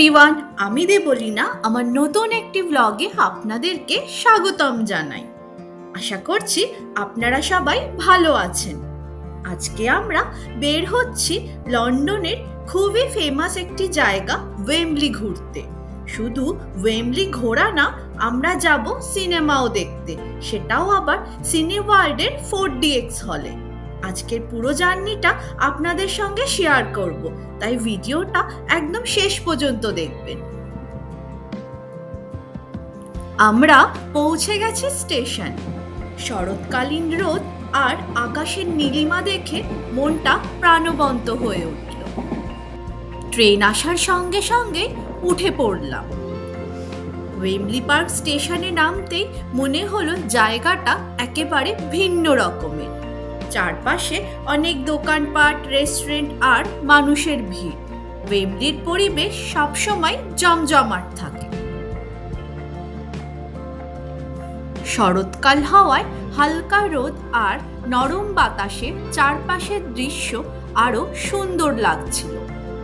Everyone আমি দেবলিনা, আমার নতুন একটি ব্লগে আপনাদেরকে স্বাগতম জানাই। আশা করছি আপনারা সবাই ভালো আছেন। আজকে আমরা বের হচ্ছি লন্ডনের খুবই ফেমাস একটি জায়গা ওয়েমলি ঘুরতে। শুধু ওয়েমলি ঘোরা না, আমরা যাব সিনেমাও দেখতে। সেটাও আবার সিনে ওয়ার্ল্ডের ফোর ডিএক্স হলে আজকের পুরো জার্নিটা আপনাদের সঙ্গে শেয়ার করব। তাই ভিডিওটা একদম শেষ পর্যন্ত দেখবেন। আমরা পৌঁছে গেছি স্টেশন। শরৎকালীন রোদ আর আকাশের নীলিমা দেখে মনটা প্রাণবন্ত হয়ে উঠল। ট্রেন আসার সঙ্গে সঙ্গে উঠে পড়লাম। ওয়েমলি পার্ক স্টেশনে নামতেই মনে হলো জায়গাটা একেবারে ভিন্ন রকমের। চারপাশে অনেক দোকানপাট রেস্টুরেন্ট আর মানুষের ভিড়। ওয়েমলির পরিবেশ সবসময় জমজমাট থাকে। শরৎকাল হওয়ায় হালকা রোদ আর নরম বাতাসে চারপাশের দৃশ্য আরও সুন্দর লাগছিল।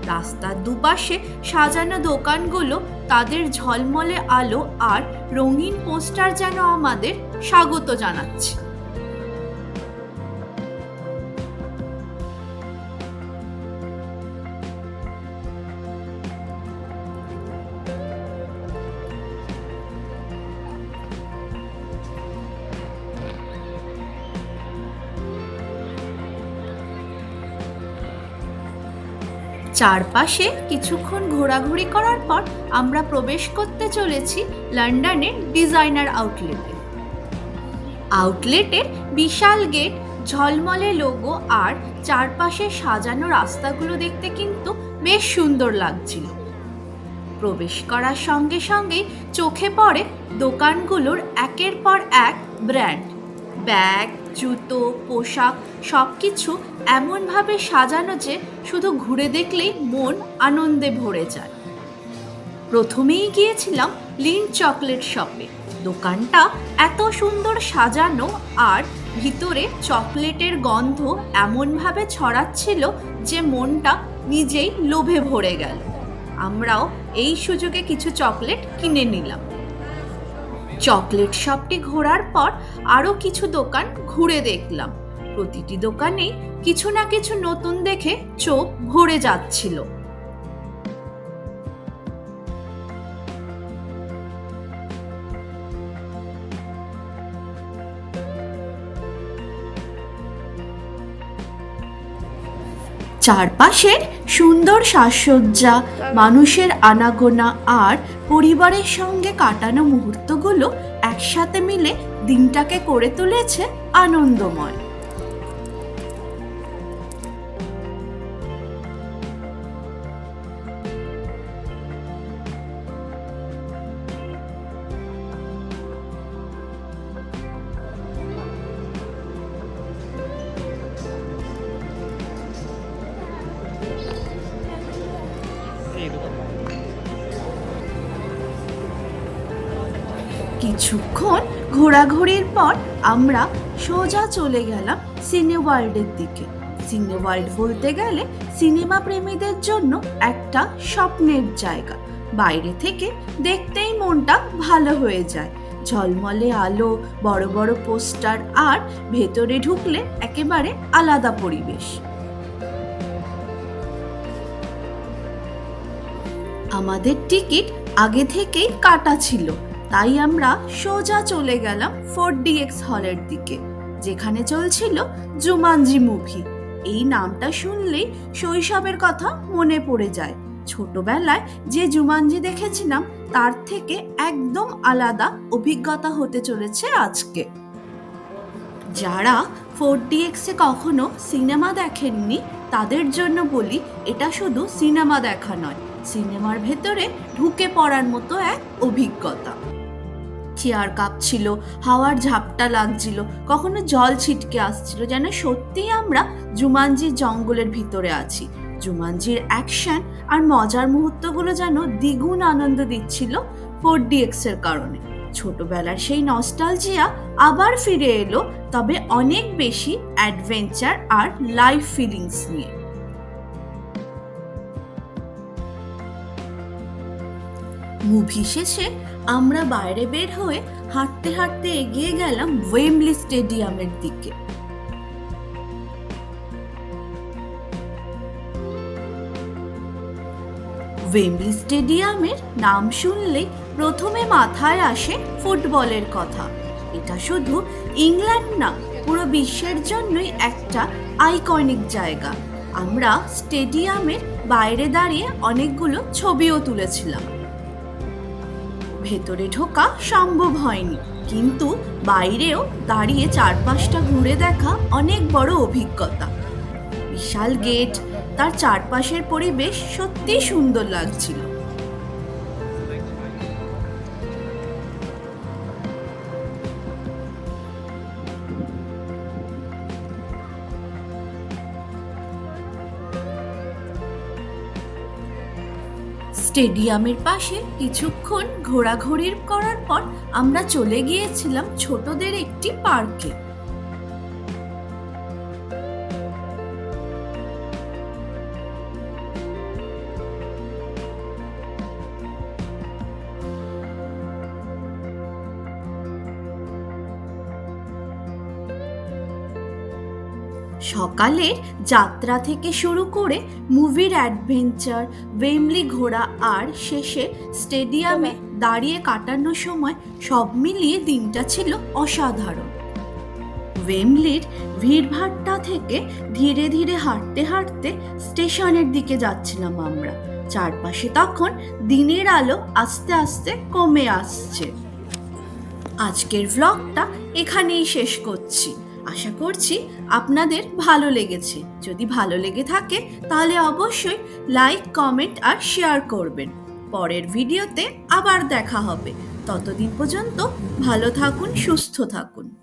রাস্তার দুপাশে সাজানো দোকানগুলো তাদের ঝলমলে আলো আর রঙিন পোস্টার যেন আমাদের স্বাগত জানাচ্ছে। চারপাশে কিছুক্ষণ ঘোরাঘুরি করার পর আমরা প্রবেশ করতে চলেছি লন্ডনের ডিজাইনার আউটলেটে। আউটলেটের বিশাল গেট, ঝলমলে লোগো আর চারপাশে সাজানো রাস্তাগুলো দেখতে কিন্তু বেশ সুন্দর লাগছিল। প্রবেশ করার সঙ্গে সঙ্গেই চোখে পড়ে দোকানগুলোর একের পর এক ব্র্যান্ড। ব্যাগ জুতো, পোশাক সব কিছু এমনভাবে সাজানো যে শুধু ঘুরে দেখলেই মন আনন্দে ভরে যায়। প্রথমেই গিয়েছিলাম লিন চকলেট শপে। দোকানটা এত সুন্দর সাজানো আর ভিতরে চকলেটের গন্ধ এমনভাবে ছড়াচ্ছিল যে মনটা নিজেই লোভে ভরে গেল। আমরাও এই সুযোগে কিছু চকলেট কিনে নিলাম। চকলেট শপটি ঘোরার পর আরও কিছু দোকান ঘুরে দেখলাম। প্রতিটি দোকানেই কিছু না কিছু নতুন দেখে চোখ ভরে যাচ্ছিল। চারপাশের সুন্দর সাজসজ্জা, মানুষের আনাগোনা আর পরিবারের সঙ্গে কাটানো মুহূর্তগুলো একসাথে মিলে দিনটাকে করে তুলেছে আনন্দময়। কিছুক্ষণ ঘোরাঘুরির পর আমরা সোজা চলে গেলাম সিনে ওয়ার্ল্ডের দিকে। সিনে ওয়ার্ল্ড বলতে গেলে সিনেমা প্রেমীদের জন্য একটা স্বপ্নের জায়গা। বাইরে থেকে দেখতেই মনটা ভালো হয়ে যায়। ঝলমলে আলো, বড় বড় পোস্টার আর ভেতরে ঢুকলে একেবারে আলাদা পরিবেশ। আমাদের টিকিট আগে থেকেই কাটা ছিল। তাই আমরা সোজা চলে গেলাম ফোর ডিএক্স হলের দিকে, যেখানে চলছিল জুমানজি মুভি। এই নামটা শুনলেই শৈশবের কথা মনে পড়ে যায়। ছোটবেলায় যে জুমানজি দেখেছিলাম, তার থেকে একদম আলাদা অভিজ্ঞতা হতে চলেছে আজকে। যারা ফোর ডিএক্সে কখনো সিনেমা দেখেননি, তাদের জন্য বলি, এটা শুধু সিনেমা দেখা নয়, সিনেমার ভেতরে ঢুকে পড়ার মতো এক অভিজ্ঞতা। চেয়ার কাঁপছিল, হাওয়ার ঝাপটা লাগছিল, কখনো জল ছিটকে আসছিল, যেন সত্যিই আমরা জুমানজির জঙ্গলের ভিতরে আছি। জুমানজির অ্যাকশন আর মজার মুহূর্তগুলো যেন দ্বিগুণ আনন্দ দিচ্ছিল ফোর ডিএক্স এর কারণে। ছোটবেলার সেই নস্টালজিয়া আবার ফিরে এলো, তবে অনেক বেশি অ্যাডভেঞ্চার আর লাইফ ফিলিংস নিয়ে। মুভি শেষে আমরা বাইরে বের হয়ে হাঁটতে হাঁটতে এগিয়ে গেলাম ওয়েমলি স্টেডিয়ামের দিকে। ওয়েমলি স্টেডিয়ামের নাম শুনলেই প্রথমে মাথায় আসে ফুটবলের কথা। এটা শুধু ইংল্যান্ড না, পুরো বিশ্বের জন্যই একটা আইকনিক জায়গা। আমরা স্টেডিয়ামের বাইরে দাঁড়িয়ে অনেকগুলো ছবিও তুলেছিলাম। ভেতরে ঢোকা সম্ভব হয়নি। কিন্তু বাইরেও দাঁড়িয়ে চারপাশটা ঘুরে দেখা অনেক বড় অভিজ্ঞতা। বিশাল গেট, তার চারপাশের পরিবেশ সত্যি সুন্দর লাগছিল। স্টেডিয়ামের পাশে কিছুক্ষণ ঘোরাঘুরির করার পর আমরা চলে গিয়েছিলাম ছোটদের একটি পার্কে। সকালের যাত্রা থেকে শুরু করে মুভির অ্যাডভেঞ্চার, ওয়েমলি ঘোরা আর শেষে স্টেডিয়ামে দাঁড়িয়ে কাটানোর সময় সব মিলিয়ে দিনটা ছিল অসাধারণ। ওয়েমলির ভিড়ভাট্টা থেকে ধীরে ধীরে হাঁটতে হাঁটতে স্টেশনের দিকে যাচ্ছিলাম আমরা। চারপাশে তখন দিনের আলো আস্তে আস্তে কমে আসছে। আজকের ভ্লগটা এখানেই শেষ করছি। আশা করছি আপনাদের ভালো লেগেছে। যদি ভালো লেগে থাকে, তাহলে অবশ্যই লাইক, কমেন্ট আর শেয়ার করবেন। পরের ভিডিওতে আবার দেখা হবে। ততদিন পর্যন্ত ভালো থাকুন, সুস্থ থাকুন।